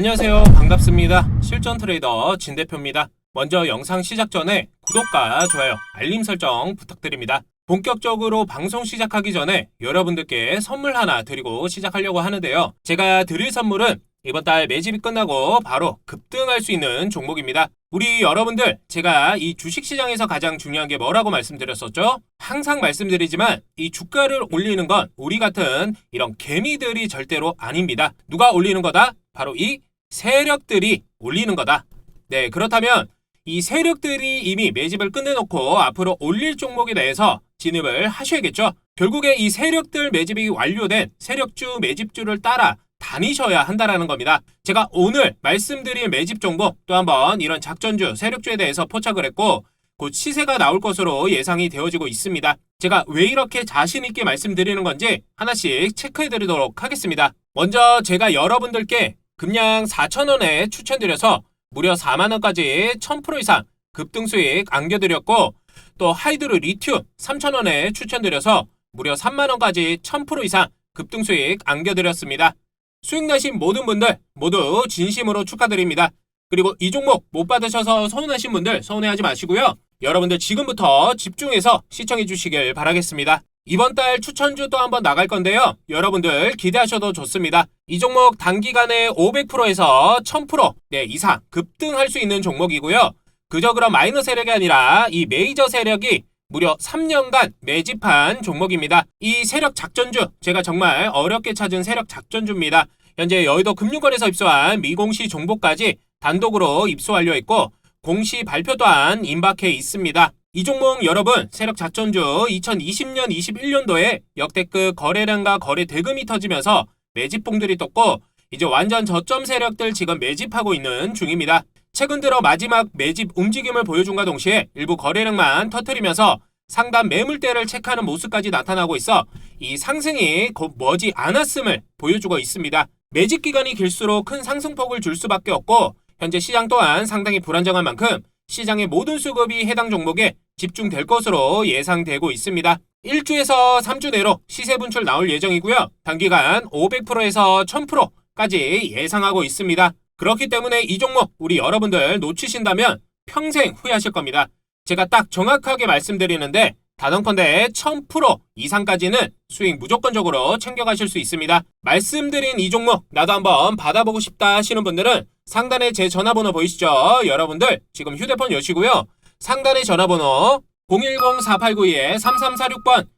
안녕하세요. 반갑습니다. 실전 트레이더 진 대표입니다. 먼저 영상 시작 전에 구독과 좋아요, 알림 설정 부탁드립니다. 본격적으로 방송 시작하기 전에 여러분들께 선물 하나 드리고 시작하려고 하는데요. 제가 드릴 선물은 이번 달 매집이 끝나고 바로 급등할 수 있는 종목입니다. 우리 여러분들, 제가 이 주식시장에서 가장 중요한 게 뭐라고 말씀드렸었죠? 항상 말씀드리지만 이 주가를 올리는 건 우리 같은 이런 개미들이 절대로 아닙니다. 누가 올리는 거다? 바로 이 세력들이 올리는 거다. 네, 그렇다면 이 세력들이 이미 매집을 끝내놓고 앞으로 올릴 종목에 대해서 진입을 하셔야겠죠. 결국에 이 세력들 매집이 완료된 세력주 매집주를 따라 다니셔야 한다라는 겁니다. 제가 오늘 말씀드릴 매집 종목 또 한번 이런 작전주, 세력주에 대해서 포착을 했고 곧 시세가 나올 것으로 예상이 되어지고 있습니다. 제가 왜 이렇게 자신 있게 말씀드리는 건지 하나씩 체크해 드리도록 하겠습니다. 먼저 제가 여러분들께 금량 4,000원에 추천드려서 무려 4만원까지 1000% 이상 급등 수익 안겨드렸고 또 하이드로 리튬 3,000원에 추천드려서 무려 3만원까지 1000% 이상 급등 수익 안겨드렸습니다. 수익 나신 모든 분들 모두 진심으로 축하드립니다. 그리고 이 종목 못 받으셔서 서운하신 분들 서운해하지 마시고요. 여러분들 지금부터 집중해서 시청해 주시길 바라겠습니다. 이번 달 추천주 또 한번 나갈 건데요. 여러분들 기대하셔도 좋습니다. 이 종목 단기간에 500%에서 1000% 네, 이상 급등할 수 있는 종목이고요. 그저 그런 마이너 세력이 아니라 이 메이저 세력이 무려 3년간 매집한 종목입니다. 이 세력 작전주, 제가 정말 어렵게 찾은 세력 작전주입니다. 현재 여의도 금융권에서 입수한 미공시 종목까지 단독으로 입수 완료했고 공시 발표 또한 임박해 있습니다. 이 종목 여러분 세력 작전주 2020년 21년도에 역대급 거래량과 거래 대금이 터지면서 매집봉들이 떴고 이제 완전 저점 세력들 지금 매집하고 있는 중입니다. 최근 들어 마지막 매집 움직임을 보여준과 동시에 일부 거래량만 터트리면서 상단 매물대를 체크하는 모습까지 나타나고 있어 이 상승이 곧 머지 않았음을 보여주고 있습니다. 매집 기간이 길수록 큰 상승폭을 줄 수밖에 없고 현재 시장 또한 상당히 불안정한 만큼 시장의 모든 수급이 해당 종목에 집중될 것으로 예상되고 있습니다. 1주에서 3주 내로 시세 분출 나올 예정이고요. 단기간 500%에서 1000%까지 예상하고 있습니다. 그렇기 때문에 이 종목 우리 여러분들 놓치신다면 평생 후회하실 겁니다. 제가 딱 정확하게 말씀드리는데 단언컨대 1000% 이상까지는 수익 무조건적으로 챙겨가실 수 있습니다. 말씀드린 이 종목 나도 한번 받아보고 싶다 하시는 분들은 상단에 제 전화번호 보이시죠? 여러분들 지금 휴대폰 여시고요. 상단의 전화번호 010-4892-3346번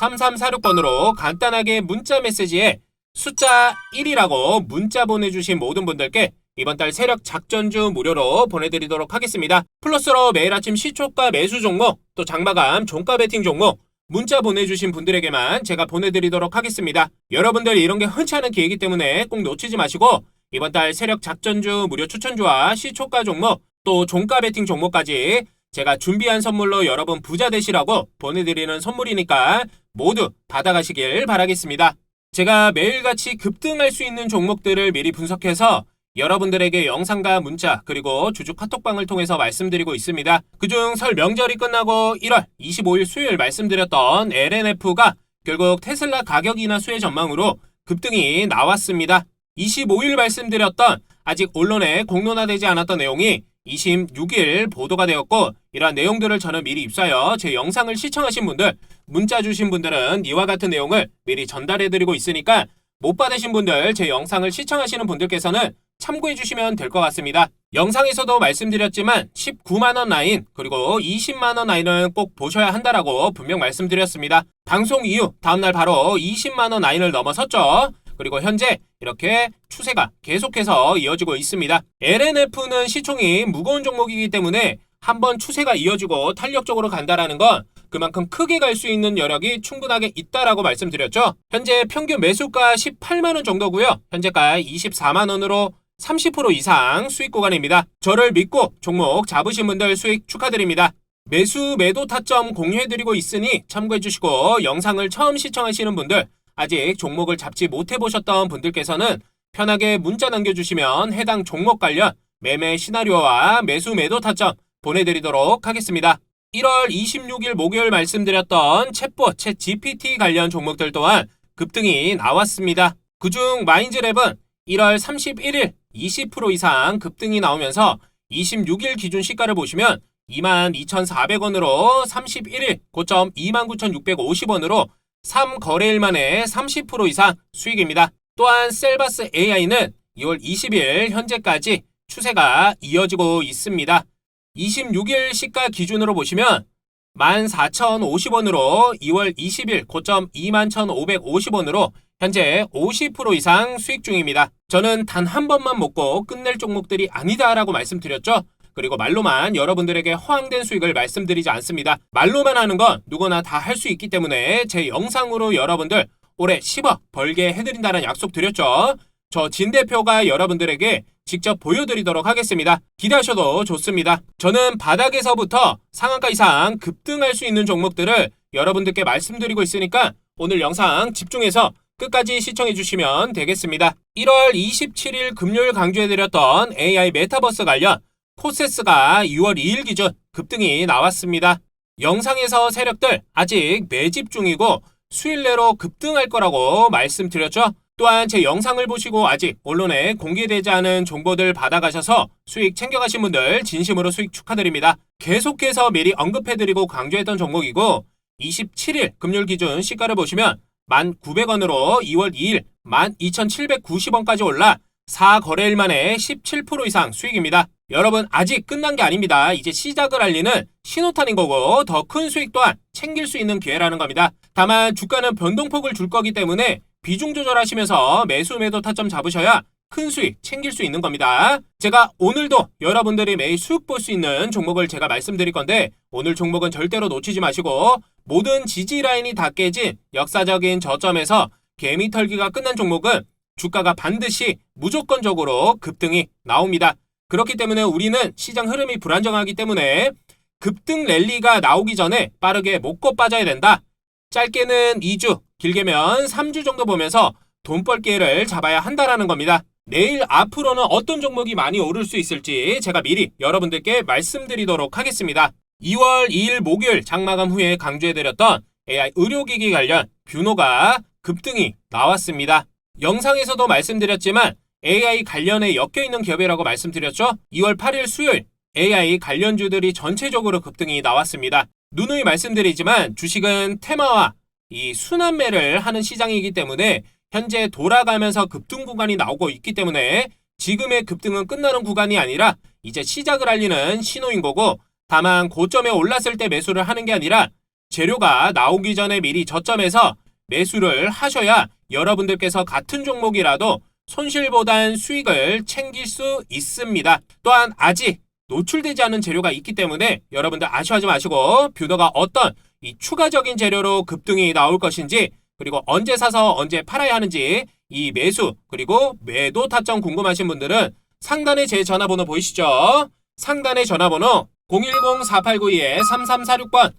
010-4892-3346번으로 간단하게 문자 메시지에 숫자 1이라고 문자 보내주신 모든 분들께 이번 달 세력 작전주 무료로 보내드리도록 하겠습니다. 플러스로 매일 아침 시초가 매수 종목, 또 장마감 종가 베팅 종목, 문자 보내주신 분들에게만 제가 보내드리도록 하겠습니다. 여러분들 이런 게 흔치 않은 기회이기 때문에 꼭 놓치지 마시고 이번 달 세력 작전주 무료 추천주와 시초가 종목, 또 종가 베팅 종목까지 제가 준비한 선물로 여러분 부자 되시라고 보내드리는 선물이니까 모두 받아가시길 바라겠습니다. 제가 매일같이 급등할 수 있는 종목들을 미리 분석해서 여러분들에게 영상과 문자 그리고 주주 카톡방을 통해서 말씀드리고 있습니다. 그중 설 명절이 끝나고 1월 25일 수요일 말씀드렸던 LNF가 결국 테슬라 가격 인하 수혜 전망으로 급등이 나왔습니다. 25일 말씀드렸던 아직 언론에 공론화되지 않았던 내용이 26일 보도가 되었고 이러한 내용들을 저는 미리 입수하여 제 영상을 시청하신 분들 문자 주신 분들은 이와 같은 내용을 미리 전달해드리고 있으니까 못 받으신 분들 제 영상을 시청하시는 분들께서는 참고해 주시면 될 것 같습니다. 영상에서도 말씀드렸지만 19만원 라인 그리고 20만원 라인은 꼭 보셔야 한다라고 분명 말씀드렸습니다. 방송 이후 다음날 바로 20만원 라인을 넘어섰죠. 그리고 현재 이렇게 추세가 계속해서 이어지고 있습니다. LNF는 시총이 무거운 종목이기 때문에 한번 추세가 이어지고 탄력적으로 간다라는 건 그만큼 크게 갈 수 있는 여력이 충분하게 있다라고 말씀드렸죠. 현재 평균 매수가 18만 원 정도고요. 현재가 24만 원으로 30% 이상 수익 구간입니다. 저를 믿고 종목 잡으신 분들 수익 축하드립니다. 매수 매도 타점 공유해드리고 있으니 참고해주시고 영상을 처음 시청하시는 분들 아직 종목을 잡지 못해보셨던 분들께서는 편하게 문자 남겨주시면 해당 종목 관련 매매 시나리오와 매수 매도 타점 보내드리도록 하겠습니다. 1월 26일 목요일 말씀드렸던 챗봇, 챗 GPT 관련 종목들 또한 급등이 나왔습니다. 그중 마인즈랩은 1월 31일 20% 이상 급등이 나오면서 26일 기준 시가를 보시면 22,400원으로 31일 고점 29,650원으로 3거래일 만에 30% 이상 수익입니다. 또한 셀바스 AI는 2월 20일 현재까지 추세가 이어지고 있습니다. 26일 시가 기준으로 보시면 14,050원으로 2월 20일 고점 21,550원으로 현재 50% 이상 수익 중입니다. 저는 단 한 번만 먹고 끝낼 종목들이 아니다라고 말씀드렸죠. 그리고 말로만 여러분들에게 허황된 수익을 말씀드리지 않습니다. 말로만 하는 건 누구나 다 할 수 있기 때문에 제 영상으로 여러분들 올해 10억 벌게 해드린다는 약속 드렸죠. 저 진 대표가 여러분들에게 직접 보여드리도록 하겠습니다. 기대하셔도 좋습니다. 저는 바닥에서부터 상한가 이상 급등할 수 있는 종목들을 여러분들께 말씀드리고 있으니까 오늘 영상 집중해서 끝까지 시청해 주시면 되겠습니다. 1월 27일 금요일 강조해드렸던 AI 메타버스 관련 코세스가 6월 2일 기준 급등이 나왔습니다. 영상에서 세력들 아직 매집 중이고 수일 내로 급등할 거라고 말씀드렸죠. 또한 제 영상을 보시고 아직 언론에 공개되지 않은 정보들 받아가셔서 수익 챙겨가신 분들 진심으로 수익 축하드립니다. 계속해서 미리 언급해드리고 강조했던 종목이고 27일 금요일 기준 시가를 보시면 1,900원으로 2월 2일 12,790원까지 올라 4거래일 만에 17% 이상 수익입니다. 여러분 아직 끝난 게 아닙니다. 이제 시작을 알리는 신호탄인 거고 더 큰 수익 또한 챙길 수 있는 기회라는 겁니다. 다만 주가는 변동폭을 줄 거기 때문에 비중 조절하시면서 매수 매도 타점 잡으셔야 큰 수익 챙길 수 있는 겁니다. 제가 오늘도 여러분들이 매일 수익 볼 수 있는 종목을 제가 말씀드릴 건데 오늘 종목은 절대로 놓치지 마시고 모든 지지 라인이 다 깨진 역사적인 저점에서 개미 털기가 끝난 종목은 주가가 반드시 무조건적으로 급등이 나옵니다. 그렇기 때문에 우리는 시장 흐름이 불안정하기 때문에 급등 랠리가 나오기 전에 빠르게 먹고 빠져야 된다. 짧게는 2주, 길게면 3주 정도 보면서 돈벌 기회를 잡아야 한다라는 겁니다. 내일 앞으로는 어떤 종목이 많이 오를 수 있을지 제가 미리 여러분들께 말씀드리도록 하겠습니다. 2월 2일 목요일 장마감 후에 강조해드렸던 AI 의료기기 관련 뷰노가 급등이 나왔습니다. 영상에서도 말씀드렸지만 AI 관련에 엮여있는 기업이라고 말씀드렸죠? 2월 8일 수요일 AI 관련주들이 전체적으로 급등이 나왔습니다. 누누이 말씀드리지만 주식은 테마와 이 순환매를 하는 시장이기 때문에 현재 돌아가면서 급등 구간이 나오고 있기 때문에 지금의 급등은 끝나는 구간이 아니라 이제 시작을 알리는 신호인 거고 다만 고점에 올랐을 때 매수를 하는 게 아니라 재료가 나오기 전에 미리 저점에서 매수를 하셔야 여러분들께서 같은 종목이라도 손실보단 수익을 챙길 수 있습니다. 또한 아직 노출되지 않은 재료가 있기 때문에 여러분들 아쉬워하지 마시고 뷰더가 어떤 이 추가적인 재료로 급등이 나올 것인지 그리고 언제 사서 언제 팔아야 하는지 이 매수 그리고 매도 타점 궁금하신 분들은 상단에 제 전화번호 보이시죠? 상단의 전화번호 010-4892-3346번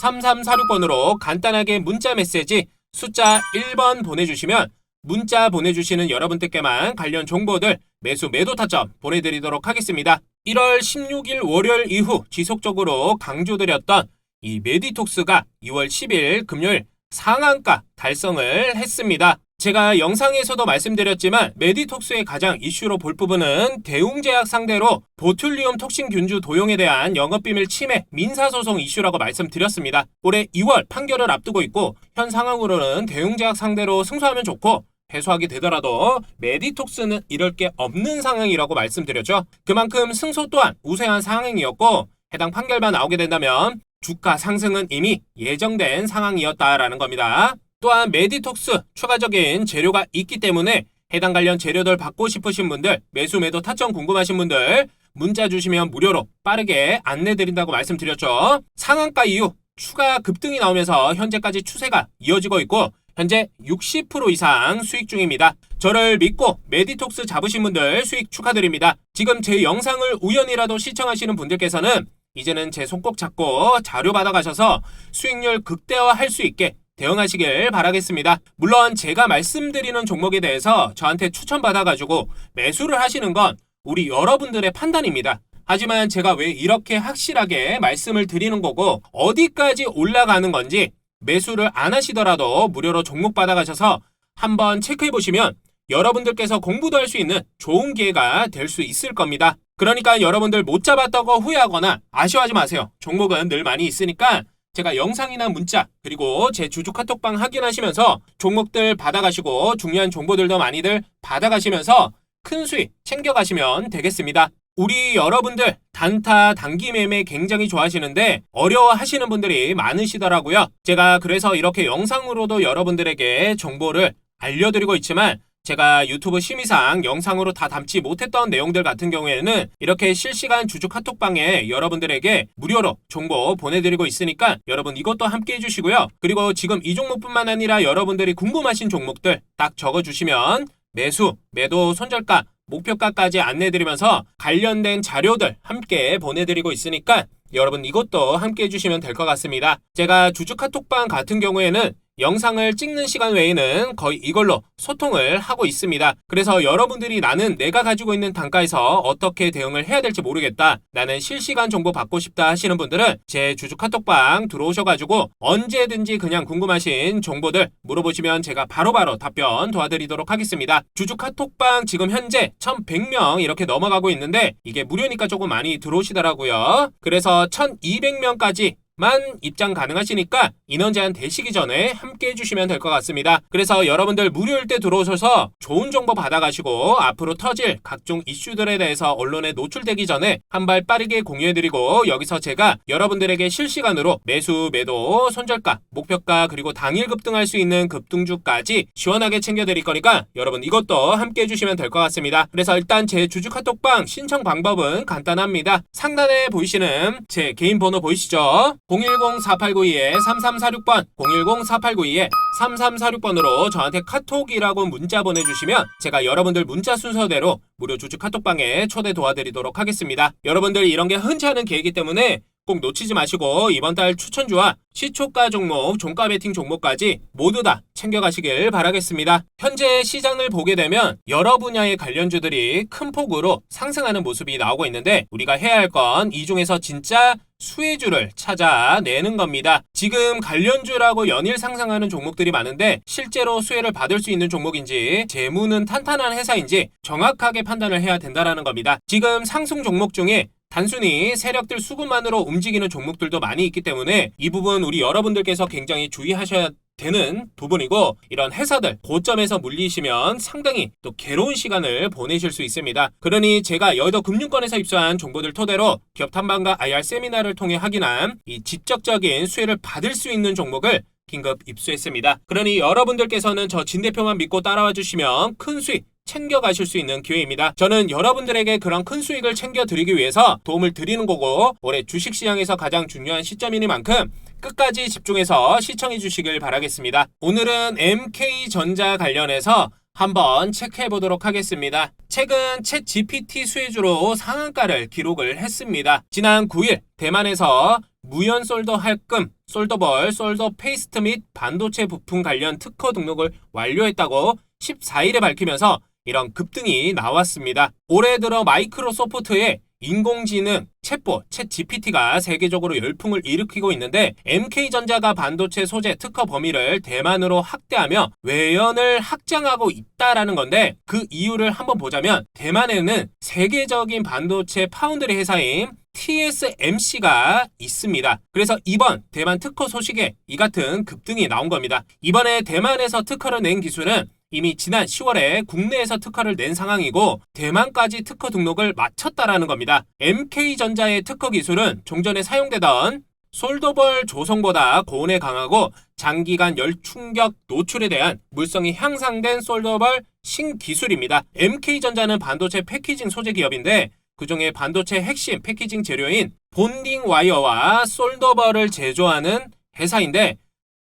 010-4892-3346번으로 간단하게 문자 메시지 숫자 1번 보내주시면 문자 보내주시는 여러분들께만 관련 정보들 매수 매도 타점 보내드리도록 하겠습니다. 1월 16일 월요일 이후 지속적으로 강조드렸던 이 메디톡스가 2월 10일 금요일 상한가 달성을 했습니다. 제가 영상에서도 말씀드렸지만 메디톡스의 가장 이슈로 볼 부분은 대웅제약 상대로 보툴리움 톡신균주 도용에 대한 영업비밀 침해 민사소송 이슈라고 말씀드렸습니다. 올해 2월 판결을 앞두고 있고 현 상황으로는 대웅제약 상대로 승소하면 좋고 패소하게 되더라도 메디톡스는 이럴 게 없는 상황이라고 말씀드렸죠. 그만큼 승소 또한 우세한 상황이었고 해당 판결만 나오게 된다면 주가 상승은 이미 예정된 상황이었다라는 겁니다. 또한 메디톡스 추가적인 재료가 있기 때문에 해당 관련 재료들 받고 싶으신 분들 매수 매도 타점 궁금하신 분들 문자 주시면 무료로 빠르게 안내드린다고 말씀드렸죠. 상한가 이후 추가 급등이 나오면서 현재까지 추세가 이어지고 있고 현재 60% 이상 수익 중입니다. 저를 믿고 메디톡스 잡으신 분들 수익 축하드립니다. 지금 제 영상을 우연이라도 시청하시는 분들께서는 이제는 제 손 꼭 잡고 자료 받아가셔서 수익률 극대화할 수 있게 대응하시길 바라겠습니다. 물론 제가 말씀드리는 종목에 대해서 저한테 추천받아가지고 매수를 하시는 건 우리 여러분들의 판단입니다. 하지만 제가 왜 이렇게 확실하게 말씀을 드리는 거고 어디까지 올라가는 건지 매수를 안 하시더라도 무료로 종목 받아가셔서 한번 체크해 보시면 여러분들께서 공부도 할 수 있는 좋은 기회가 될 수 있을 겁니다. 그러니까 여러분들 못 잡았다고 후회하거나 아쉬워하지 마세요. 종목은 늘 많이 있으니까 제가 영상이나 문자 그리고 제 주주 카톡방 확인하시면서 종목들 받아가시고 중요한 정보들도 많이들 받아가시면서 큰 수익 챙겨가시면 되겠습니다. 우리 여러분들 단타 단기 매매 굉장히 좋아하시는데 어려워하시는 분들이 많으시더라고요. 제가 그래서 이렇게 영상으로도 여러분들에게 정보를 알려드리고 있지만 제가 유튜브 심의상 영상으로 다 담지 못했던 내용들 같은 경우에는 이렇게 실시간 주주 카톡방에 여러분들에게 무료로 정보 보내드리고 있으니까 여러분 이것도 함께 해주시고요. 그리고 지금 이 종목뿐만 아니라 여러분들이 궁금하신 종목들 딱 적어주시면 매수, 매도, 손절가, 목표가까지 안내드리면서 관련된 자료들 함께 보내드리고 있으니까 여러분 이것도 함께 해주시면 될 것 같습니다. 제가 주주 카톡방 같은 경우에는 영상을 찍는 시간 외에는 거의 이걸로 소통을 하고 있습니다. 그래서 여러분들이 나는 내가 가지고 있는 단가에서 어떻게 대응을 해야 될지 모르겠다. 나는 실시간 정보 받고 싶다 하시는 분들은 제 주주 카톡방 들어오셔가지고 언제든지 그냥 궁금하신 정보들 물어보시면 제가 바로바로 답변 도와드리도록 하겠습니다. 주주 카톡방 지금 현재 1100명 이렇게 넘어가고 있는데 이게 무료니까 조금 많이 들어오시더라고요. 그래서 1200명까지 만 입장 가능하시니까 인원 제한 되시기 전에 함께 해주시면 될 것 같습니다. 그래서 여러분들 무료일 때 들어오셔서 좋은 정보 받아가시고 앞으로 터질 각종 이슈들에 대해서 언론에 노출되기 전에 한 발 빠르게 공유해드리고 여기서 제가 여러분들에게 실시간으로 매수, 매도, 손절가, 목표가 그리고 당일 급등할 수 있는 급등주까지 시원하게 챙겨드릴 거니까 여러분 이것도 함께 해주시면 될 것 같습니다. 그래서 일단 제 주주 카톡방 신청 방법은 간단합니다. 상단에 보이시는 제 개인 번호 보이시죠? 010-4892-3346번 010-4892-3346번으로 저한테 카톡이라고 문자 보내주시면 제가 여러분들 문자 순서대로 무료 주주 카톡방에 초대 도와드리도록 하겠습니다. 여러분들 이런 게 흔치 않은 기회이기 때문에 꼭 놓치지 마시고 이번 달 추천주와 시초가 종목, 종가 베팅 종목까지 모두 다 챙겨가시길 바라겠습니다. 현재 시장을 보게 되면 여러 분야의 관련주들이 큰 폭으로 상승하는 모습이 나오고 있는데 우리가 해야 할 건 이 중에서 진짜 수혜주를 찾아내는 겁니다. 지금 관련주라고 연일 상승하는 종목들이 많은데 실제로 수혜를 받을 수 있는 종목인지 재무는 탄탄한 회사인지 정확하게 판단을 해야 된다는 겁니다. 지금 상승 종목 중에 단순히 세력들 수급만으로 움직이는 종목들도 많이 있기 때문에 이 부분 우리 여러분들께서 굉장히 주의하셔야 되는 부분이고 이런 회사들 고점에서 물리시면 상당히 또 괴로운 시간을 보내실 수 있습니다. 그러니 제가 여의도 금융권에서 입수한 정보들 토대로 기업 탐방과 IR 세미나를 통해 확인한 이 직접적인 수혜를 받을 수 있는 종목을 긴급 입수했습니다. 그러니 여러분들께서는 저 진 대표만 믿고 따라와 주시면 큰 수익 챙겨가실 수 있는 기회입니다. 저는 여러분들에게 그런 큰 수익을 챙겨드리기 위해서 도움을 드리는 거고 올해 주식시장에서 가장 중요한 시점이니만큼 끝까지 집중해서 시청해 주시길 바라겠습니다. 오늘은 MK전자 관련해서 한번 체크해 보도록 하겠습니다. 최근 챗 GPT 수혜주로 상한가를 기록을 했습니다. 지난 9일 대만에서 무연 솔더 할금, 솔더벌, 솔더 페이스트 및 반도체 부품 관련 특허 등록을 완료했다고 14일에 밝히면서 이런 급등이 나왔습니다. 올해 들어 마이크로소프트의 인공지능 챗봇, 챗 GPT가 세계적으로 열풍을 일으키고 있는데 MK전자가 반도체 소재 특허 범위를 대만으로 확대하며 외연을 확장하고 있다라는 건데 그 이유를 한번 보자면 대만에는 세계적인 반도체 파운드리 회사인 TSMC가 있습니다. 그래서 이번 대만 특허 소식에 이 같은 급등이 나온 겁니다. 이번에 대만에서 특허를 낸 기술은 이미 지난 10월에 국내에서 특허를 낸 상황이고 대만까지 특허 등록을 마쳤다라는 겁니다. MK전자의 특허 기술은 종전에 사용되던 솔더벌 조성보다 고온에 강하고 장기간 열 충격 노출에 대한 물성이 향상된 솔더벌 신기술입니다. MK전자는 반도체 패키징 소재 기업인데 그중에 반도체 핵심 패키징 재료인 본딩 와이어와 솔더벌을 제조하는 회사인데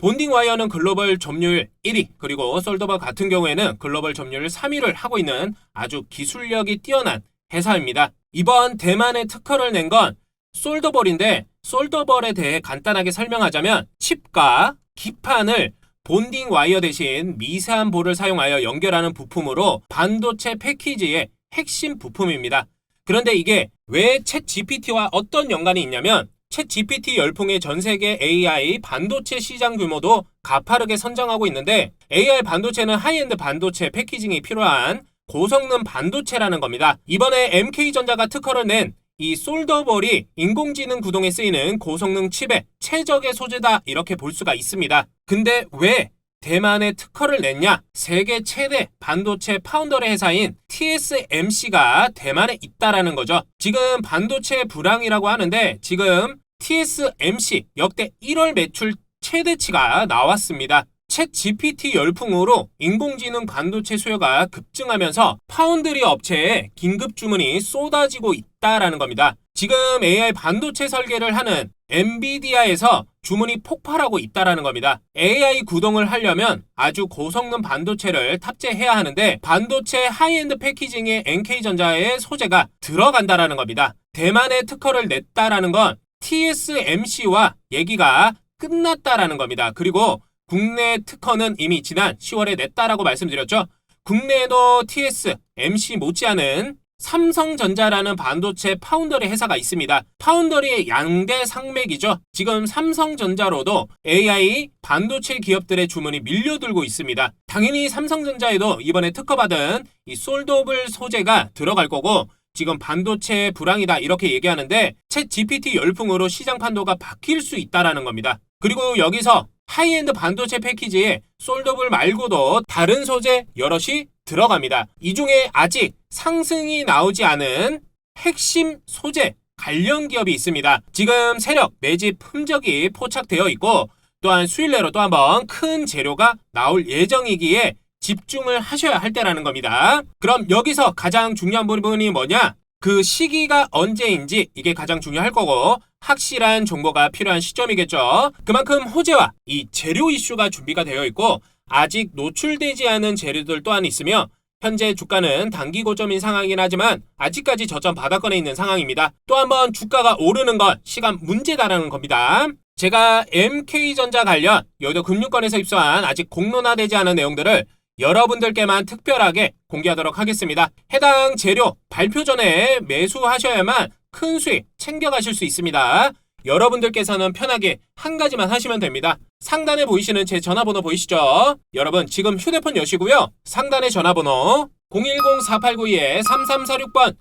본딩 와이어는 글로벌 점유율 1위, 그리고 솔더버 같은 경우에는 글로벌 점유율 3위를 하고 있는 아주 기술력이 뛰어난 회사입니다. 이번 대만의 특허를 낸 건 솔더벌인데 솔더벌에 대해 간단하게 설명하자면 칩과 기판을 본딩 와이어 대신 미세한 볼을 사용하여 연결하는 부품으로 반도체 패키지의 핵심 부품입니다. 그런데 이게 왜 챗 GPT와 어떤 연관이 있냐면 챗 GPT 열풍의 전 세계 AI 반도체 시장 규모도 가파르게 선정하고 있는데 AI 반도체는 하이엔드 반도체 패키징이 필요한 고성능 반도체라는 겁니다. 이번에 MK전자가 특허를 낸 이 솔더볼이 인공지능 구동에 쓰이는 고성능 칩의 최적의 소재다 이렇게 볼 수가 있습니다. 근데 왜 대만에 특허를 냈냐? 세계 최대 반도체 파운더리 회사인 TSMC가 대만에 있다라는 거죠. 지금 반도체 불황이라고 하는데 지금 TSMC 역대 1월 매출 최대치가 나왔습니다. 챗 GPT 열풍으로 인공지능 반도체 수요가 급증하면서 파운드리 업체에 긴급 주문이 쏟아지고 있다라는 겁니다. 지금 AI 반도체 설계를 하는 엔비디아에서 주문이 폭발하고 있다라는 겁니다. AI 구동을 하려면 아주 고성능 반도체를 탑재해야 하는데 반도체 하이엔드 패키징에 NK전자의 소재가 들어간다라는 겁니다. 대만에 특허를 냈다라는 건 TSMC와 얘기가 끝났다라는 겁니다. 그리고 국내 특허는 이미 지난 10월에 냈다라고 말씀드렸죠. 국내에도 TSMC 못지않은 삼성전자라는 반도체 파운더리 회사가 있습니다. 파운더리의 양대 상맥이죠. 지금 삼성전자로도 AI 반도체 기업들의 주문이 밀려들고 있습니다. 당연히 삼성전자에도 이번에 특허받은 이 솔더블 소재가 들어갈 거고 지금 반도체 불황이다 이렇게 얘기하는데 챗 GPT 열풍으로 시장 판도가 바뀔 수 있다라는 겁니다. 그리고 여기서 하이엔드 반도체 패키지에 솔더블 말고도 다른 소재 여럿이 들어갑니다. 이 중에 아직 상승이 나오지 않은 핵심 소재 관련 기업이 있습니다. 지금 세력 내지 품적이 포착되어 있고 또한 수일 내로 또 한번 큰 재료가 나올 예정이기에 집중을 하셔야 할 때라는 겁니다. 그럼 여기서 가장 중요한 부분이 뭐냐? 그 시기가 언제인지 이게 가장 중요할 거고 확실한 정보가 필요한 시점이겠죠. 그만큼 호재와 이 재료 이슈가 준비가 되어 있고 아직 노출되지 않은 재료들 또한 있으며 현재 주가는 단기 고점인 상황이긴 하지만 아직까지 저점 바닥권에 있는 상황입니다. 또 한번 주가가 오르는 건 시간 문제다라는 겁니다. 제가 MK전자 관련 여의도 금융권에서 입수한 아직 공론화되지 않은 내용들을 여러분들께만 특별하게 공개하도록 하겠습니다. 해당 재료 발표 전에 매수하셔야만 큰 수익 챙겨가실 수 있습니다. 여러분들께서는 편하게 한 가지만 하시면 됩니다. 상단에 보이시는 제 전화번호 보이시죠? 여러분 지금 휴대폰 여시고요. 상단의 전화번호 010-4892-3346번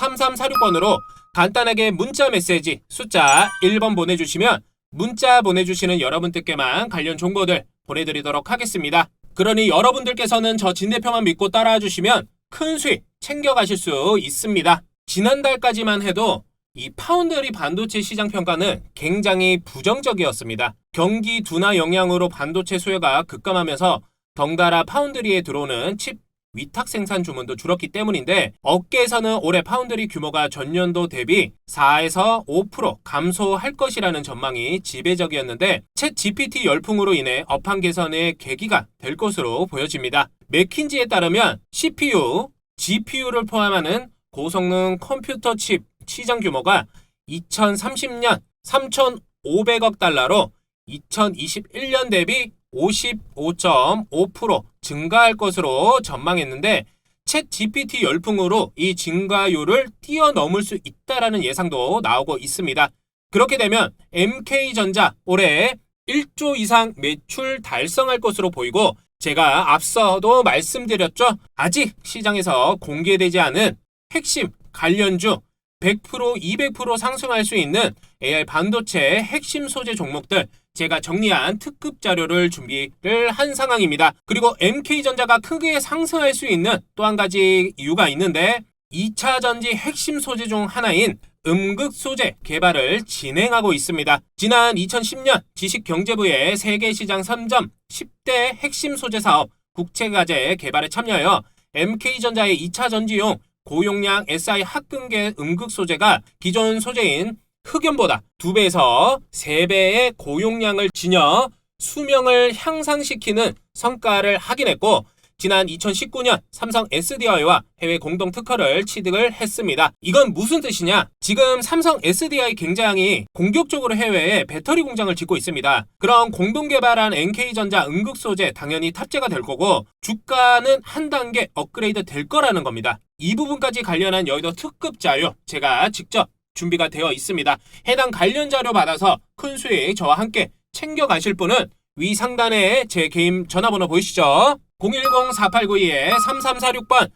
010-4892-3346번으로 간단하게 문자 메시지 숫자 1번 보내주시면 문자 보내주시는 여러분들께만 관련 정보들 보내드리도록 하겠습니다. 그러니 여러분들께서는 저 진대표만 믿고 따라와 주시면 큰 수익 챙겨가실 수 있습니다. 지난달까지만 해도 이 파운드리 반도체 시장 평가는 굉장히 부정적이었습니다. 경기 둔화 영향으로 반도체 수요가 급감하면서 덩달아 파운드리에 들어오는 칩 위탁 생산 주문도 줄었기 때문인데 업계에서는 올해 파운드리 규모가 전년도 대비 4에서 5% 감소할 것이라는 전망이 지배적이었는데 챗 GPT 열풍으로 인해 업황 개선의 계기가 될 것으로 보여집니다. 맥킨지에 따르면 CPU, GPU를 포함하는 고성능 컴퓨터 칩 시장 규모가 2030년 3,500억 달러로 2021년 대비 55.5% 증가할 것으로 전망했는데 챗 GPT 열풍으로 이 증가율을 뛰어넘을 수 있다라는 예상도 나오고 있습니다. 그렇게 되면 MK전자 올해 1조 이상 매출 달성할 것으로 보이고 제가 앞서도 말씀드렸죠. 아직 시장에서 공개되지 않은 핵심 관련주 100% 200% 상승할 수 있는 AI 반도체 핵심 소재 종목들 제가 정리한 특급 자료를 준비를 한 상황입니다. 그리고 MK전자가 크게 상승할 수 있는 또 한 가지 이유가 있는데 2차 전지 핵심 소재 중 하나인 음극 소재 개발을 진행하고 있습니다. 지난 2010년 지식경제부의 세계시장 3점 10대 핵심 소재 사업 국채과제 개발에 참여하여 MK전자의 2차 전지용 고용량 SI 합금계 음극 소재가 기존 소재인 흑연보다 2배에서 3배의 고용량을 지녀 수명을 향상시키는 성과를 확인했고 지난 2019년 삼성 SDI와 해외 공동 특허를 취득을 했습니다. 이건 무슨 뜻이냐? 지금 삼성 SDI 굉장히 공격적으로 해외에 배터리 공장을 짓고 있습니다. 그럼 공동 개발한 NK전자 응급 소재 당연히 탑재가 될 거고 주가는 한 단계 업그레이드 될 거라는 겁니다. 이 부분까지 관련한 여의도 특급 자료 제가 직접 준비가 되어 있습니다. 해당 관련 자료 받아서 큰 수익 저와 함께 챙겨 가실 분은 위 상단에 제 개인 전화번호 보이시죠? 010-4892-3346번,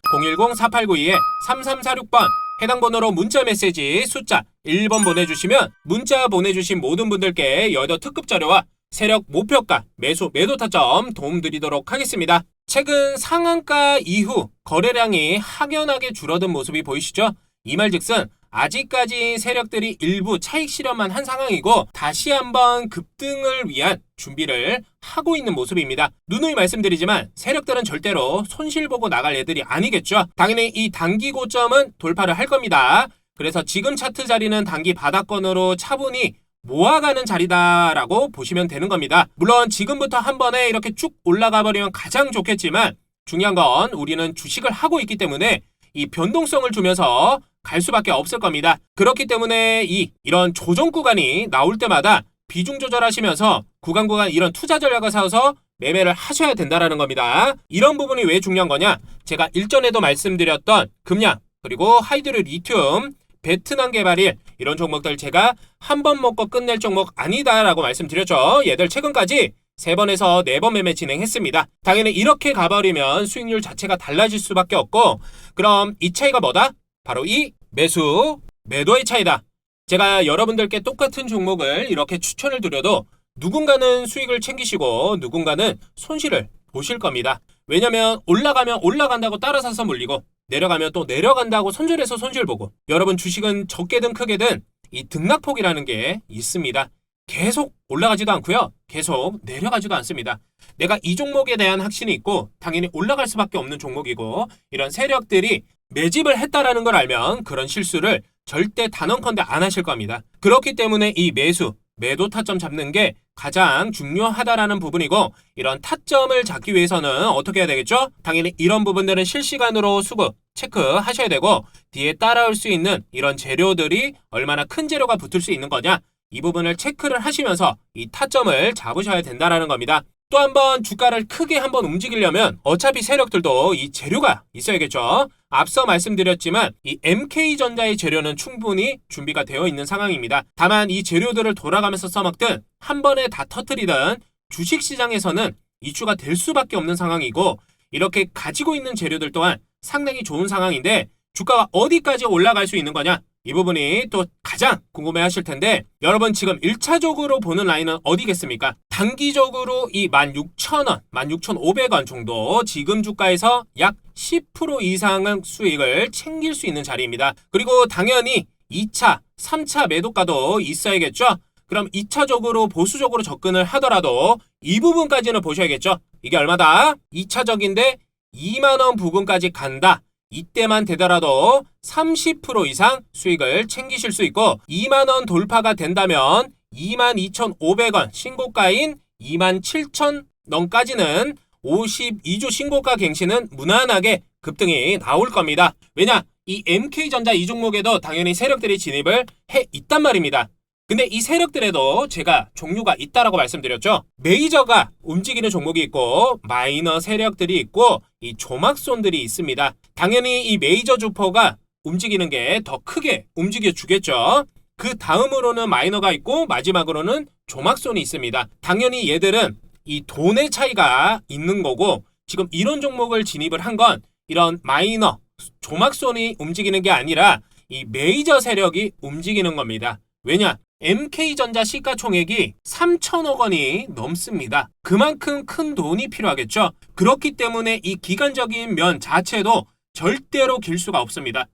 010-4892-3346번, 해당 번호로 문자 메시지 숫자 1번 보내주시면 문자 보내주신 모든 분들께 여의도 특급 자료와 세력 목표가, 매수, 매도 타점 도움드리도록 하겠습니다. 최근 상한가 이후 거래량이 확연하게 줄어든 모습이 보이시죠? 이 말즉슨 아직까지 세력들이 일부 차익 실현만 한 상황이고 다시 한번 급등을 위한 준비를 하고 있는 모습입니다. 누누이 말씀드리지만 세력들은 절대로 손실 보고 나갈 애들이 아니겠죠. 당연히 이 단기 고점은 돌파를 할 겁니다. 그래서 지금 차트 자리는 단기 바닥권으로 차분히 모아가는 자리다라고 보시면 되는 겁니다. 물론 지금부터 한 번에 이렇게 쭉 올라가 버리면 가장 좋겠지만 중요한 건 우리는 주식을 하고 있기 때문에 이 변동성을 주면서 갈 수밖에 없을 겁니다. 그렇기 때문에 이 이런 조정 구간이 나올 때마다 비중 조절하시면서 구간 구간 이런 투자 전략을 사서 매매를 하셔야 된다라는 겁니다. 이런 부분이 왜 중요한 거냐? 제가 일전에도 말씀드렸던 금량 그리고 하이드로 리튬 베트남 개발일 이런 종목들 제가 한 번 먹고 끝낼 종목 아니다라고 말씀드렸죠. 얘들 최근까지 세 번에서 네번 매매 진행했습니다. 당연히 이렇게 가버리면 수익률 자체가 달라질 수밖에 없고 그럼 이 차이가 뭐다? 바로 이 매수, 매도의 차이다. 제가 여러분들께 똑같은 종목을 이렇게 추천을 드려도 누군가는 수익을 챙기시고 누군가는 손실을 보실 겁니다. 왜냐면 올라가면 올라간다고 따라 사서 물리고 내려가면 또 내려간다고 손절해서 손실 보고 여러분 주식은 적게든 크게든 이 등락폭이라는 게 있습니다. 계속 올라가지도 않고요. 계속 내려가지도 않습니다. 내가 이 종목에 대한 확신이 있고 당연히 올라갈 수밖에 없는 종목이고 이런 세력들이 매집을 했다라는 걸 알면 그런 실수를 절대 단언컨대 안 하실 겁니다. 그렇기 때문에 이 매수, 매도 타점 잡는 게 가장 중요하다라는 부분이고 이런 타점을 잡기 위해서는 어떻게 해야 되겠죠? 당연히 이런 부분들은 실시간으로 수급 체크하셔야 되고 뒤에 따라올 수 있는 이런 재료들이 얼마나 큰 재료가 붙을 수 있는 거냐 이 부분을 체크를 하시면서 이 타점을 잡으셔야 된다라는 겁니다. 또 한번 주가를 크게 한번 움직이려면 어차피 세력들도 이 재료가 있어야겠죠. 앞서 말씀드렸지만 이 MK전자의 재료는 충분히 준비가 되어 있는 상황입니다. 다만 이 재료들을 돌아가면서 써먹든 한 번에 다 터트리든 주식시장에서는 이슈가 될 수밖에 없는 상황이고 이렇게 가지고 있는 재료들 또한 상당히 좋은 상황인데 주가가 어디까지 올라갈 수 있는 거냐? 이 부분이 또 가장 궁금해 하실 텐데 여러분 지금 1차적으로 보는 라인은 어디겠습니까? 단기적으로 이 16,000원, 16,500원 정도 지금 주가에서 약 10% 이상은 수익을 챙길 수 있는 자리입니다. 그리고 당연히 2차, 3차 매도가도 있어야겠죠? 그럼 2차적으로 보수적으로 접근을 하더라도 이 부분까지는 보셔야겠죠? 이게 얼마다? 2차적인데 2만원 부근까지 간다. 이때만 되더라도 30% 이상 수익을 챙기실 수 있고 2만원 돌파가 된다면 22,500원 신고가인 27,000원까지는 52주 신고가 갱신은 무난하게 급등이 나올 겁니다. 왜냐? 이 MK전자 이 종목에도 당연히 세력들이 진입을 해 있단 말입니다. 근데 이 세력들에도 제가 종류가 있다라고 말씀드렸죠. 메이저가 움직이는 종목이 있고 마이너 세력들이 있고 이 조막손들이 있습니다. 당연히 이 메이저 주포가 움직이는 게 더 크게 움직여 주겠죠. 그 다음으로는 마이너가 있고 마지막으로는 조막손이 있습니다. 당연히 얘들은 이 돈의 차이가 있는 거고 지금 이런 종목을 진입을 한 건 이런 마이너 조막손이 움직이는 게 아니라 이 메이저 세력이 움직이는 겁니다. 왜냐? MK전자 시가총액이 3천억 원이 넘습니다. 그만큼 큰 돈이 필요하겠죠. 그렇기 때문에 이 기간적인 면 자체도 절대로 길 수가 없습니다.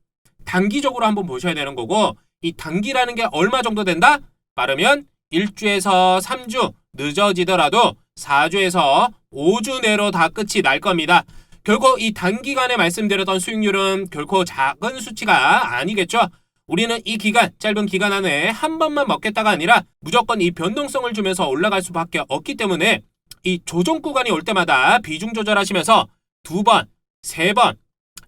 단기적으로 한번 보셔야 되는 거고 이 단기라는 게 얼마 정도 된다? 빠르면 1주에서 3주 늦어지더라도 4주에서 5주 내로 다 끝이 날 겁니다. 결코 이 단기간에 말씀드렸던 수익률은 결코 작은 수치가 아니겠죠. 우리는 이 기간, 짧은 기간 안에 한 번만 먹겠다가 아니라 무조건 이 변동성을 주면서 올라갈 수밖에 없기 때문에 이 조정 구간이 올 때마다 비중 조절하시면서 두 번, 세 번,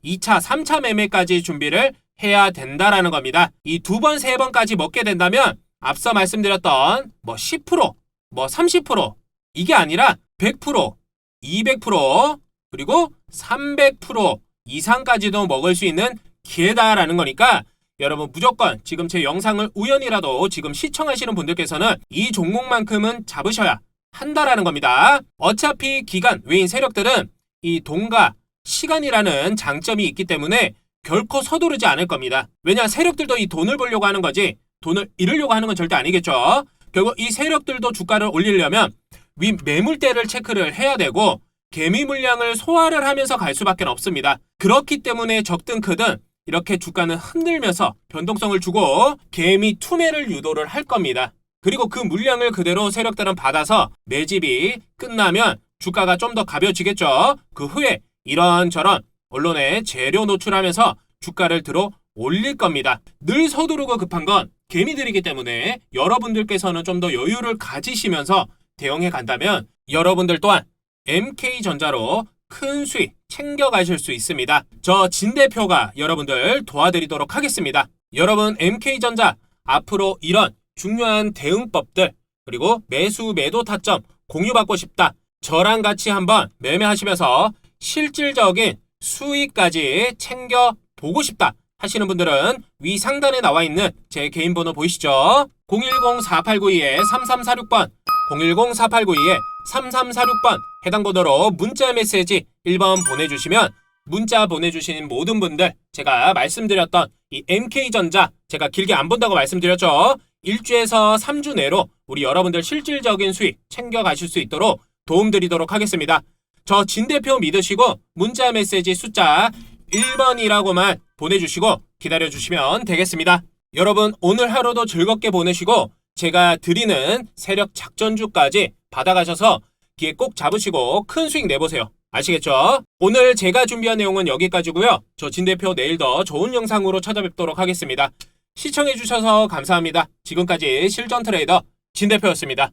2차, 3차 매매까지 준비를 해야 된다라는 겁니다. 이 두 번, 세 번까지 먹게 된다면 앞서 말씀드렸던 뭐 10%, 뭐 30% 이게 아니라 100%, 200% 그리고 300% 이상까지도 먹을 수 있는 기회다라는 거니까 여러분 무조건 지금 제 영상을 우연이라도 지금 시청하시는 분들께서는 이 종목만큼은 잡으셔야 한다라는 겁니다. 어차피 기간 외인 세력들은 이 돈과 시간이라는 장점이 있기 때문에 결코 서두르지 않을 겁니다. 왜냐 세력들도 이 돈을 벌려고 하는 거지 돈을 잃으려고 하는 건 절대 아니겠죠. 결국 이 세력들도 주가를 올리려면 위 매물대를 체크를 해야 되고 개미 물량을 소화를 하면서 갈 수밖에 없습니다. 그렇기 때문에 적든 크든 이렇게 주가는 흔들면서 변동성을 주고 개미 투매를 유도를 할 겁니다. 그리고 그 물량을 그대로 세력들은 받아서 매집이 끝나면 주가가 좀 더 가벼워지겠죠. 그 후에 이런저런 언론에 재료 노출하면서 주가를 들어 올릴 겁니다. 늘 서두르고 급한 건 개미들이기 때문에 여러분들께서는 좀 더 여유를 가지시면서 대응해 간다면 여러분들 또한 MK전자로 큰 수익 챙겨가실 수 있습니다. 저 진 대표가 여러분들 도와드리도록 하겠습니다. 여러분 MK전자 앞으로 이런 중요한 대응법들 그리고 매수 매도 타점 공유받고 싶다. 저랑 같이 한번 매매하시면서 실질적인 수익까지 챙겨 보고 싶다 하시는 분들은 위 상단에 나와 있는 제 개인 번호 보이시죠? 010-4892-3346번 010-4892-3346번 해당 번호로 문자 메시지 1번 보내주시면 문자 보내주신 모든 분들 제가 말씀드렸던 이 MK전자 제가 길게 안 본다고 말씀드렸죠. 1주에서 3주 내로 우리 여러분들 실질적인 수익 챙겨가실 수 있도록 도움드리도록 하겠습니다. 저 진 대표 믿으시고 문자 메시지 숫자 1번이라고만 보내주시고 기다려주시면 되겠습니다. 여러분 오늘 하루도 즐겁게 보내시고 제가 드리는 세력 작전주까지 받아가셔서 기회 꼭 잡으시고 큰 수익 내보세요. 아시겠죠? 오늘 제가 준비한 내용은 여기까지고요. 저 진 대표 내일 더 좋은 영상으로 찾아뵙도록 하겠습니다. 시청해주셔서 감사합니다. 지금까지 실전 트레이더 진 대표였습니다.